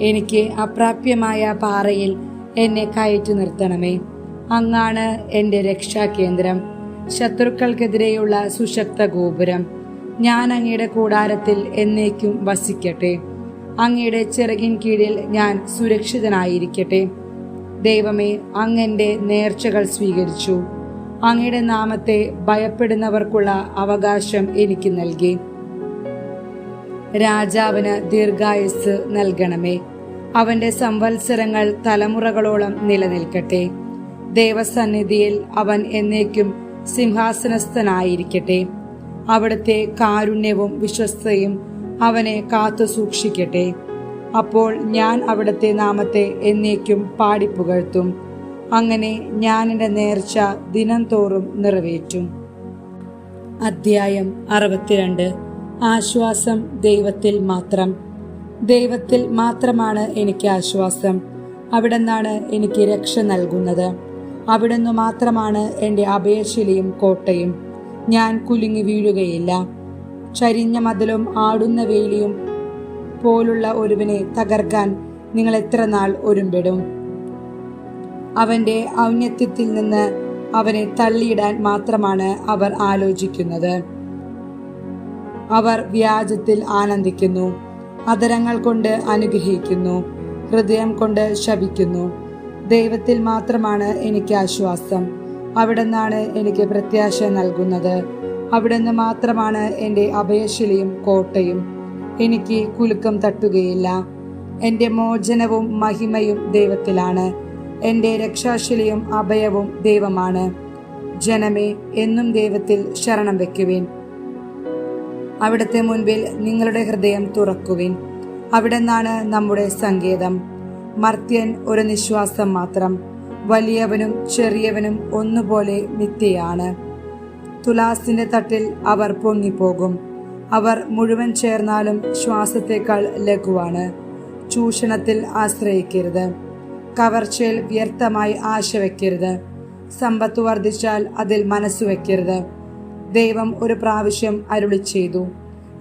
എനിക്ക് അപ്രാപ്യമായ പാറയിൽ എന്നെ കയറ്റി നിർത്തണമേ. അങ്ങാണ് എന്റെ രക്ഷാകേന്ദ്രം. ശത്രുക്കൾക്കെതിരെയുള്ള സുശക്ത ഗോപുരം. ഞാൻ അങ്ങയുടെ കൂടാരത്തിൽ എന്നേക്കും വസിക്കട്ടെ. അങ്ങയുടെ ചിറകിൻ കീഴിൽ ഞാൻ സുരക്ഷിതനായിരിക്കട്ടെ. ദൈവമേ അങ്ങന്റെ നേർച്ചകൾ സ്വീകരിച്ചു. അങ്ങയുടെ നാമത്തെ ഭയപ്പെടുന്നവർക്കുള്ള അവകാശം എനിക്ക് നൽകി. രാജാവിന് ദീർഘായുസ് നൽകണമേ. അവന്റെ സംവത്സരങ്ങൾ തലമുറകളോളം നിലനിൽക്കട്ടെ. ദേവസന്നിധിയിൽ അവൻ എന്നേക്കും സിംഹാസനസ്ഥനായിരിക്കട്ടെ. അവിടുത്തെ കാരുണ്യവും വിശ്വസ്തയും അവനെ കാത്തു സൂക്ഷിക്കട്ടെ. അപ്പോൾ ഞാൻ അവിടുത്തെ നാമത്തെ എന്നേക്കും പാടിപ്പുകഴ്ത്തും. അങ്ങനെ ഞാൻ എന്റെ നേർച്ച ദിനം തോറും നിറവേറ്റും. അധ്യായം അറുപത്തിരണ്ട്. ആശ്വാസം ദൈവത്തിൽ മാത്രം. ദൈവത്തിൽ മാത്രമാണ് എനിക്ക് ആശ്വാസം. അവിടുന്നാണ് എനിക്ക് രക്ഷ നൽകുന്നത്. അവിടുന്ന് മാത്രമാണ് എന്റെ അഭയശിലയും കോട്ടയും. ഞാൻ കുലുങ്ങി വീഴുകയില്ല. ചരിഞ്ഞ മതിലും ആടുന്ന വേലിയും പോലുള്ള ഒരുവിനെ തകർക്കാൻ നിങ്ങൾ എത്ര നാൾ ഒരുമ്പിടും? അവന്റെ ഔന്നത്യത്തിൽ നിന്ന് അവനെ തള്ളിയിടാൻ മാത്രമാണ് അവർ ആലോചിക്കുന്നത്. അവർ വ്യാജത്തിൽ ആനന്ദിക്കുന്നു. അതരങ്ങൾ കൊണ്ട് അനുഗ്രഹിക്കുന്നു. ഹൃദയം കൊണ്ട് ശപിക്കുന്നു. ദൈവത്തിൽ മാത്രമാണ് എനിക്ക് ആശ്വാസം. അവിടുന്നാണ് എനിക്ക് പ്രത്യാശ നൽകുന്നത്. അവിടുന്ന് മാത്രമാണ് എന്റെ അഭയശിലയും കോട്ടയും. എനിക്ക് കുലുക്കം തട്ടുകയില്ല. എന്റെ മോചനവും മഹിമയും ദൈവത്തിലാണ്. എന്റെ രക്ഷാശിലയും അഭയവും ദൈവമാണ്. ജനമേ എന്നും ദൈവത്തിൽ ശരണം വെക്കുവിൻ അവിടുത്തെ മുൻപിൽ നിങ്ങളുടെ ഹൃദയം തുറക്കുവിൻ. അവിടെ നിന്നാണ് നമ്മുടെ സങ്കേതം. മർത്യൻ ഒരു നിശ്വാസം മാത്രം. വലിയവനും ചെറിയവനും ഒന്നുപോലെ നിത്യയാണ് തുലാസിന്റെ തട്ടിൽ അവർ പൊങ്ങിപ്പോകും. അവർ മുഴുവൻ ചേർന്നാലും ശ്വാസത്തേക്കാൾ ലഘുവാണ്. ചൂഷണത്തിൽ ആശ്രയിക്കരുത്. കവർച്ചയിൽ വ്യർത്ഥമായി ആശ വയ്ക്കരുത് സമ്പത്ത് വർദ്ധിച്ചാൽ അതിൽ മനസ്സ് വയ്ക്കരുത്. ദൈവം ഒരു പ്രാവശ്യം അരുളി ചെയ്തു.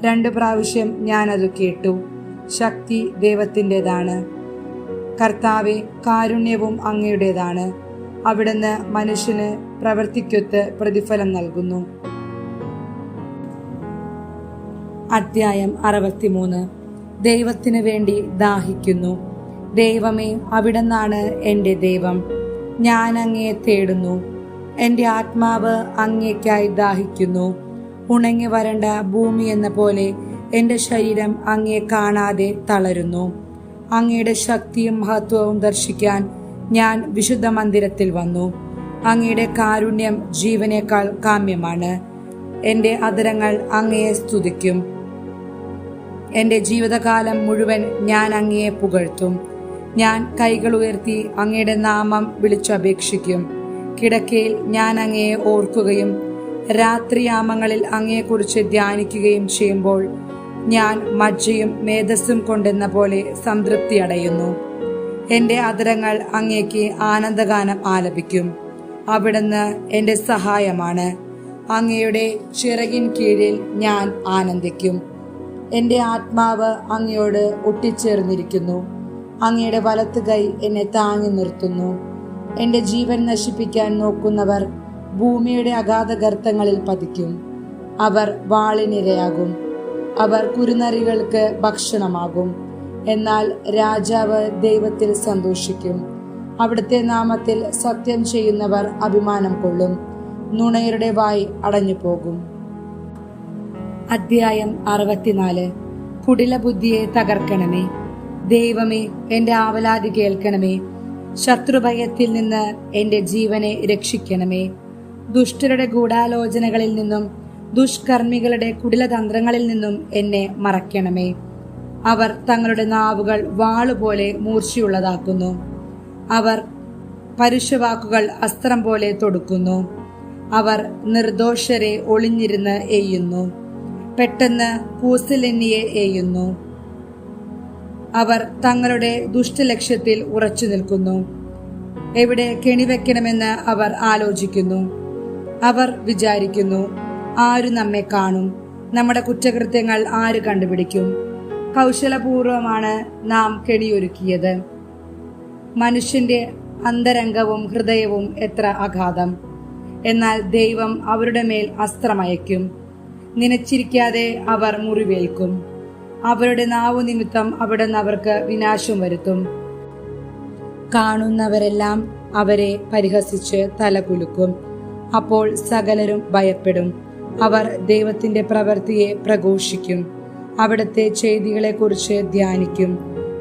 രണ്ട് പ്രാവശ്യം ഞാനത് കേട്ടു. ശക്തി ദൈവത്തിന്റെതാണ്. കർത്താവെ കാരുണ്യവും അങ്ങയുടേതാണ്. അവിടുന്ന് മനുഷ്യന് പ്രവർത്തിക്കൊത്ത് പ്രതിഫലം നൽകുന്നു. അധ്യായം അറുപത്തിമൂന്ന്. ദൈവത്തിനു വേണ്ടി ദാഹിക്കുന്നു. ദൈവമേ അവിടുന്നാണ് എന്റെ ദൈവം. ഞാൻ അങ്ങയെ തേടുന്നു. എന്റെ ആത്മാവ് അങ്ങേക്കായി ദാഹിക്കുന്നു. ഉണങ്ങി വരണ്ട ഭൂമി എന്ന പോലെ എന്റെ ശരീരം അങ്ങേ കാണാതെ തളരുന്നു. അങ്ങയുടെ ശക്തിയും മഹത്വവും ദർശിക്കാൻ ഞാൻ വിശുദ്ധ മന്ദിരത്തിൽ വന്നു. അങ്ങയുടെ കാരുണ്യം ജീവനേക്കാൾ കാമ്യമാണ്. എന്റെ അതരങ്ങൾ അങ്ങയെ സ്തുതിക്കും. എന്റെ ജീവിതകാലം മുഴുവൻ ഞാൻ അങ്ങയെ പുകഴ്ത്തും. ഞാൻ കൈകൾ ഉയർത്തി അങ്ങയുടെ നാമം വിളിച്ചപേക്ഷിക്കും. കിടക്കയിൽ ഞാൻ അങ്ങയെ ഓർക്കുകയും രാത്രിയാമങ്ങളിൽ അങ്ങയെക്കുറിച്ച് ധ്യാനിക്കുകയും ചെയ്യുമ്പോൾ ഞാൻ മജ്ജയും മേധസ്സും കൊണ്ടെന്ന പോലെ സംതൃപ്തി അടയുന്നു. എന്റെ അതരങ്ങൾ അങ്ങേക്ക് ആനന്ദഗാനം ആലപിക്കും. അവിടുന്ന് എന്റെ സഹായമാണ്. അങ്ങയുടെ ചിറകിൻ കീഴിൽ ഞാൻ ആനന്ദിക്കും. എന്റെ ആത്മാവ് അങ്ങയോട് ഒട്ടിച്ചേർന്നിരിക്കുന്നു. അങ്ങയുടെ വലത്ത് കൈ എന്നെ താങ്ങി നിർത്തുന്നു. എന്റെ ജീവൻ നശിപ്പിക്കാൻ നോക്കുന്നവർ ഭൂമിയുടെ അഗാധ ഗർത്തങ്ങളിൽ പതിക്കും. അവർ വാളിനിരയാകും. അവർ കുരുനരികൾക്ക് ഭക്ഷണമാകും. എന്നാൽ രാജാവ് ദൈവത്തിൽ സന്തോഷിക്കും. അവിടുത്തെ നാമത്തിൽ സത്യം ചെയ്യുന്നവർ അഭിമാനം കൊള്ളും. നുണയരുടെ വായി അടഞ്ഞു പോകും അധ്യായം അറുപത്തിനാല്. കുടിലബുദ്ധിയെ തകർക്കണമേ. ദൈവമേ എന്റെ ആവലാതി കേൾക്കണമേ. ശത്രുഭയത്തിൽ നിന്ന് എന്റെ ജീവനെ രക്ഷിക്കണമേ. ദുഷ്ടരുടെ ഗൂഢാലോചനകളിൽ നിന്നും ദുഷ്കർമ്മികളുടെ കുടിലതന്ത്രങ്ങളിൽ നിന്നും എന്നെ മറയ്ക്കണമേ. അവർ തങ്ങളുടെ നാവുകൾ വാളുപോലെ മൂർച്ചയുള്ളതാക്കുന്നു. അവർ പരുഷവാക്കുകൾ അസ്ത്രം പോലെ തൊടുക്കുന്നു. അവർ നിർദോഷരെ ഒളിഞ്ഞിരുന്ന് എയ്യുന്നു. പെട്ടെന്ന് കൂസലെന്നിയെ എയ്യുന്നു. അവർ തങ്ങളുടെ ദുഷ്ടലക്ഷ്യത്തിൽ ഉറച്ചു നിൽക്കുന്നു. എവിടെ കെണിവെക്കണമെന്ന് അവർ ആലോചിക്കുന്നു. അവർ വിചാരിക്കുന്നു ആര് നമ്മെ കാണും? നമ്മുടെ കുറ്റകൃത്യങ്ങൾ ആര് കണ്ടുപിടിക്കും? കൗശലപൂർവമാണ് നാം കെണിയൊരുക്കിയത്. മനുഷ്യന്റെ അന്തരംഗവും ഹൃദയവും എത്ര അഗാധം. എന്നാൽ ദൈവം അവരുടെ മേൽ അസ്ത്രമയക്കും നനച്ചിരിക്കാതെ അവർ മുറിവേൽക്കും. അവരുടെ നാവു നിമിത്തം അവിടുന്ന് അവർക്ക് വിനാശം വരുത്തും. കാണുന്നവരെല്ലാം അവരെ പരിഹസിച്ച് തലകുലുക്കും. അപ്പോൾ സകലരും ഭയപ്പെടും. അവർ ദൈവത്തിന്റെ പ്രവൃത്തിയെ പ്രഘോഷിക്കും. അവിടുത്തെ ചെയ്തികളെക്കുറിച്ച് ധ്യാനിക്കും.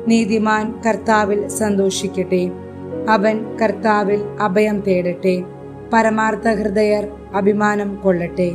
നീതിമാൻ കർത്താവിൽ സന്തോഷിക്കട്ടെ. അവൻ കർത്താവിൽ അഭയം തേടട്ടെ. പരമാർത്ഥ ഹൃദയർ അഭിമാനം കൊള്ളട്ടെ.